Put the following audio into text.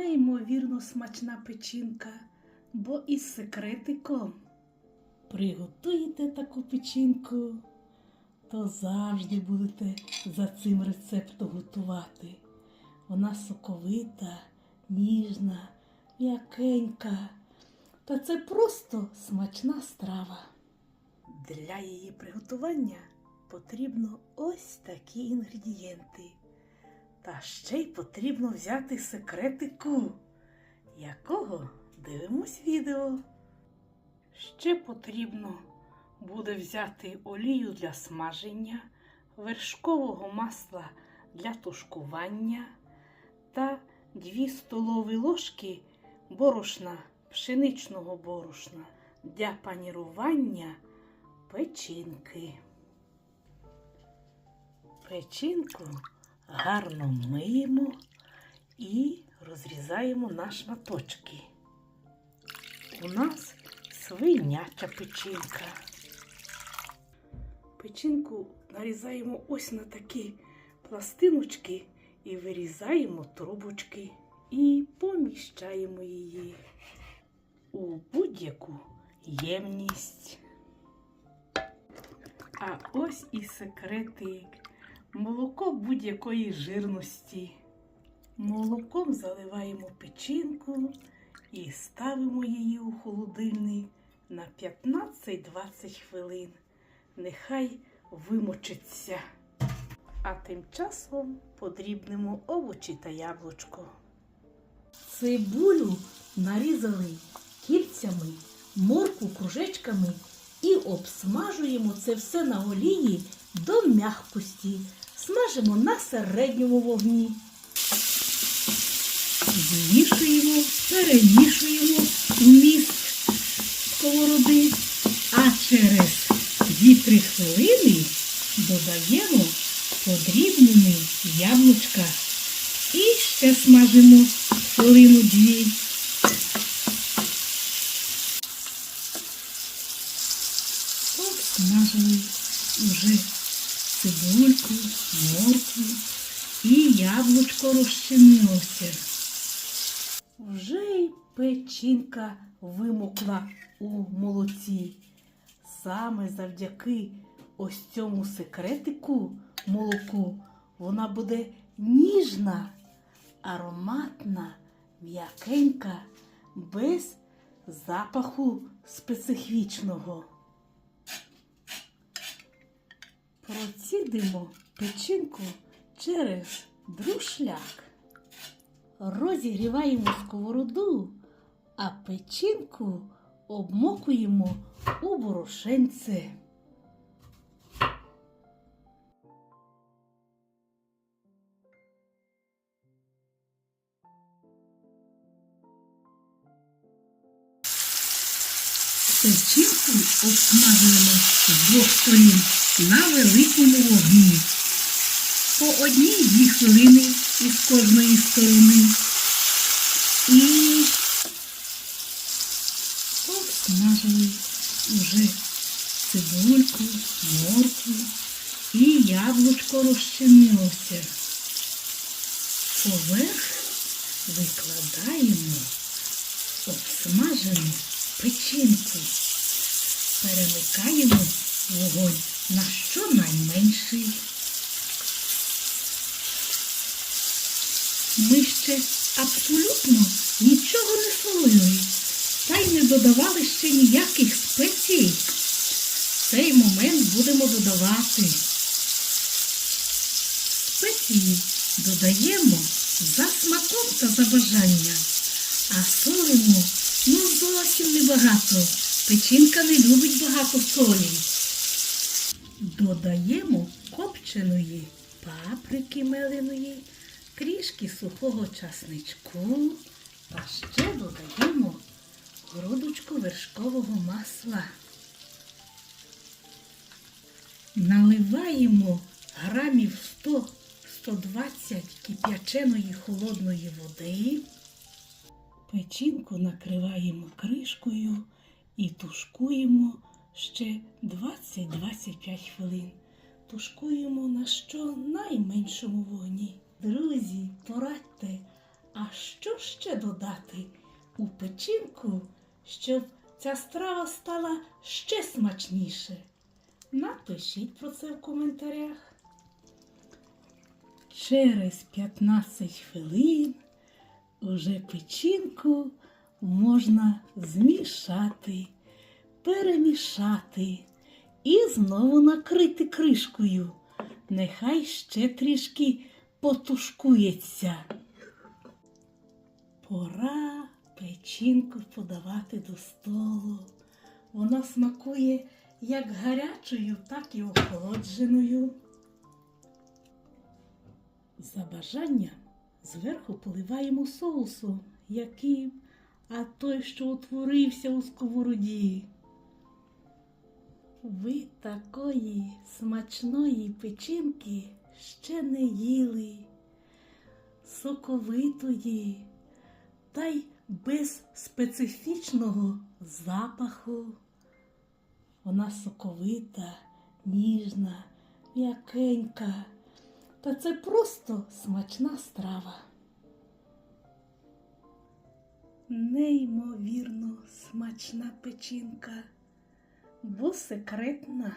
неймовірно смачна печінка, бо із секретиком. Приготуєте таку печінку, то завжди будете за цим рецептом готувати. Вона соковита, ніжна, м'якенька. Та це просто смачна страва. Для її приготування потрібно ось такі інгредієнти. Та ще й потрібно взяти секретику, якого дивимось відео. Ще потрібно буде взяти олію для смаження, вершкового масла для тушкування та 2 столові ложки борошна, пшеничного борошна для панірування печінки. Печінку гарно миємо і розрізаємо на шматочки. У нас свиняча печінка. Печінку нарізаємо ось на такі пластиночки і вирізаємо трубочки і поміщаємо її у будь-яку ємність. А ось і секретик. Молоко будь-якої жирності. Молоком заливаємо печінку і ставимо її у холодильник на 15-20 хвилин. Нехай вимочиться. А тим часом подрібнемо овочі та яблучко. Цибулю нарізали кільцями, морку кружечками і обсмажуємо це все на олії до м'якості. Смажимо на середньому вогні. Змішуємо, перемішуємо вміст сковороди, а через 2-3 хвилини додаємо подрібнені яблучка і ще смажимо хвилину-дві. Посмажили вже цибульку, моркву і яблучко розчинилося. Вже й печінка вимокла у молоці. Саме завдяки ось цьому секретику молоку вона буде ніжна, ароматна, м'якенька, без запаху специфічного. Процідимо печінку через друшляк. Розігріваємо сковороду, а печінку обмокуємо у борошенце. Печінку обсмажуємо з двох сторін на великому вогні. По одній-дві хвилини із кожної сторони. І обсмажили вже цибульку, моркву і яблучко розчинилося. Поверх викладаємо обсмажену печінку. Перемикаємо вогонь на щонайменший. Ми ще абсолютно нічого не солили, та й не додавали ще ніяких спецій. В цей момент будемо додавати. Спеції додаємо за смаком та за бажанням, а солимо ну зовсім небагато. Печінка не любить багато солі. Додаємо копченої паприки меленої, трішки сухого часничку та ще додаємо грудочку вершкового масла. Наливаємо грамів 100-120 кип'яченої холодної води. Печінку накриваємо кришкою і тушкуємо ще 20-25 хвилин. Тушкуємо на щонайменшому вогні. Друзі, порадьте, А що ще додати у печінку, щоб ця страва стала ще смачніше? Напишіть про це в коментарях. Через 15 хвилин уже печінку можна змішати, перемішати і знову накрити кришкою. Нехай ще трішки потушкується. Пора печінку подавати до столу. Вона смакує як гарячою, так і охолодженою. За бажанням зверху поливаємо соусу, яким, а той, що утворився у сковороді. Ви такої смачної печінки ще не їли, соковитої, та й без специфічного запаху. Вона соковита, ніжна, м'якенька. Та це просто смачна страва. Неймовірно смачна печінка, бо секретна.